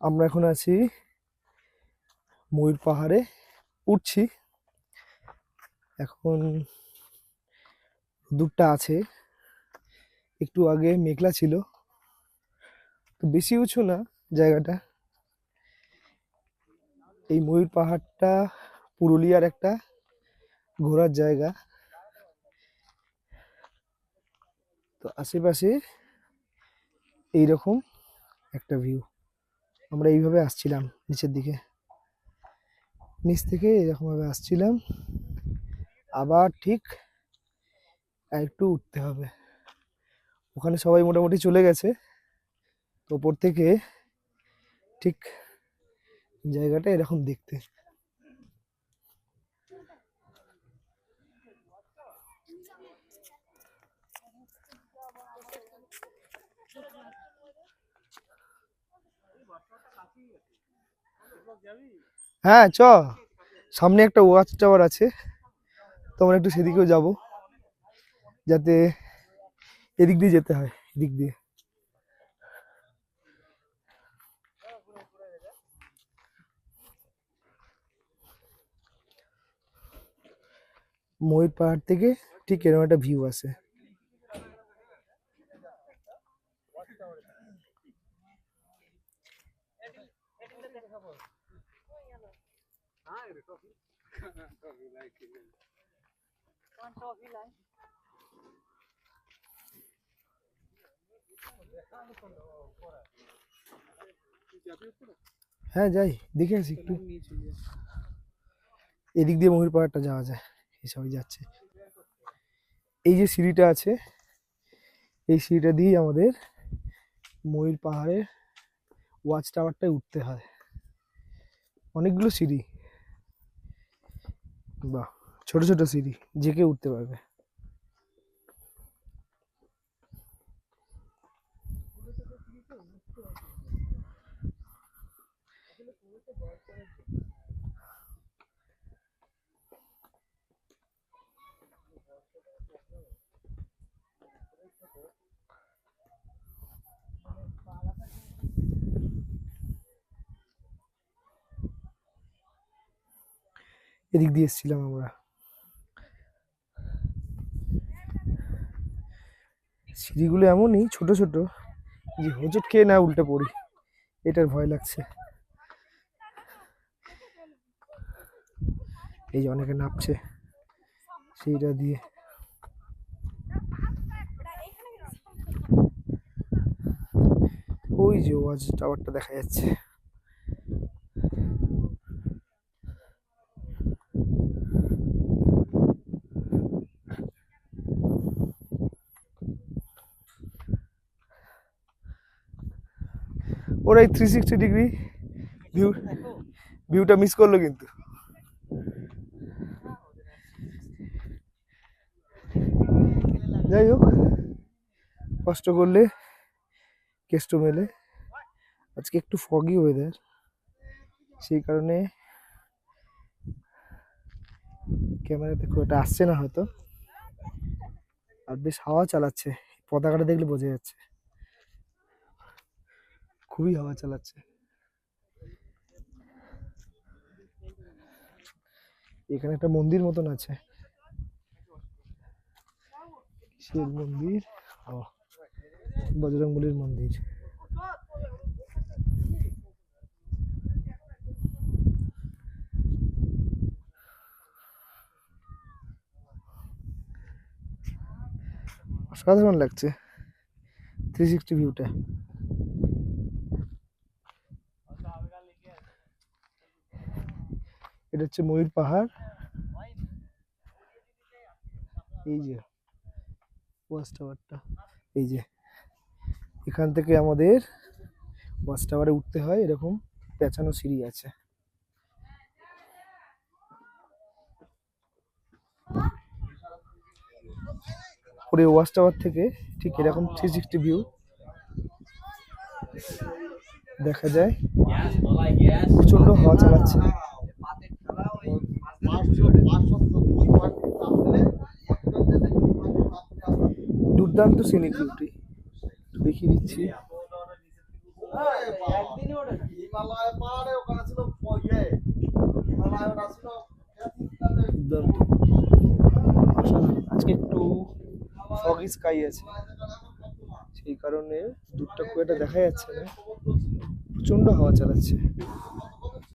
আমরা এখন আছি ময়ূর পাহাড়ে, উঠছি। এখন দুধটা আছে। একটু আগে মেঘলা ছিল। তো বেশি উঁচু না জায়গাটা। এই ময়ূর পাহাড়টা পুরুলিয়ার একটা ঘোরার জায়গা। তো আশেপাশে এইরকম একটা ভিউ আমরা এইভাবে আসছিলাম নিচের দিকে। নিচ থেকে এরকমভাবে আসছিলাম। আবার ঠিক একটু উঠতে হবে। ওখানে সবাই মোটামুটি চলে গেছে। তো ওপর থেকে ঠিক জায়গাটা এরকম দেখতে। হ্যাঁ চ। সামনে একটা ওয়াচ টাওয়ার আছে। তো আমরা একটু সেদিকেও যাব, যাতে এদিক দিয়ে যেতে হয়, এদিক দিয়ে। ময়ূর পাহাড় থেকে ঠিক এরকম একটা ভিউ আছে। হ্যাঁ যাই, দেখে আসি একটু। এদিক দিয়ে ময়ূর পাহাড়টা যাওয়া যায় সবাই যাচ্ছে। এই যে সিঁড়িটা আছে, এই সিঁড়িটা দিয়েই আমাদের ময়ূর পাহাড়ের ওয়াচ টাওয়ারটাই উঠতে হয়। অনেকগুলো সিঁড়ি। বা ছোট ছোট সিঁড়ি যে কেউ উঠতে পারবে। এদিক দিয়ে এসেছিলাম আমরা। সিঁড়িগুলো এমনই, ছোট ছোট, যে হোঁচট খেয়ে না উল্টে পড়ি। এটার ভয় লাগছে। এই যে অনেকে নামছে সেইটা দিয়ে। ওই যে ওয়াচ টাওয়ারটা দেখা যাচ্ছে। ওরা এই থ্রি সিক্সটি ডিগ্রি ভিউ ভিউটা মিস করল কিন্তু। যাই হোক, কষ্ট করলে, কেষ্ট মেলে। আজকে একটু ফগি ওয়েদার সেই কারণে ক্যামেরাতে খুব একটা আসছে না হয়তো। আর বেশ হাওয়া চালাচ্ছে, পতাকাটা দেখলে বোঝা যাচ্ছে। খুবই হাওয়া চালাচ্ছে। এখানে একটা মন্দির মতন আছে। শিব মন্দির ও বজরংবলির মন্দির। অসাধারণ লাগছে। থ্রি সিক্সটি ভিউটা এটা হচ্ছে ময়ূর পাহাড়। এই যে ওয়াচ টাওয়ারটা এই যে, এখান থেকে আমাদের ওয়াচ টাওয়ারে উঠতে হয়, এরকম পেঁচানো সিঁড়ি আছে। পরে ওয়াচ টাওয়ার থেকে ঠিক এরকম থ্রি সিক্সটি ভিউ দেখা যায়। প্রচণ্ড হাওয়া চালাচ্ছে। দুর্দান্ত সিনিক বিউটি দেখিয়ে দিচ্ছি। আজকে একটু ফগি স্কাই আছে। সেই কারণে দূরটা খুব একটা দেখা যাচ্ছে না। প্রচণ্ড হাওয়া চালাচ্ছে।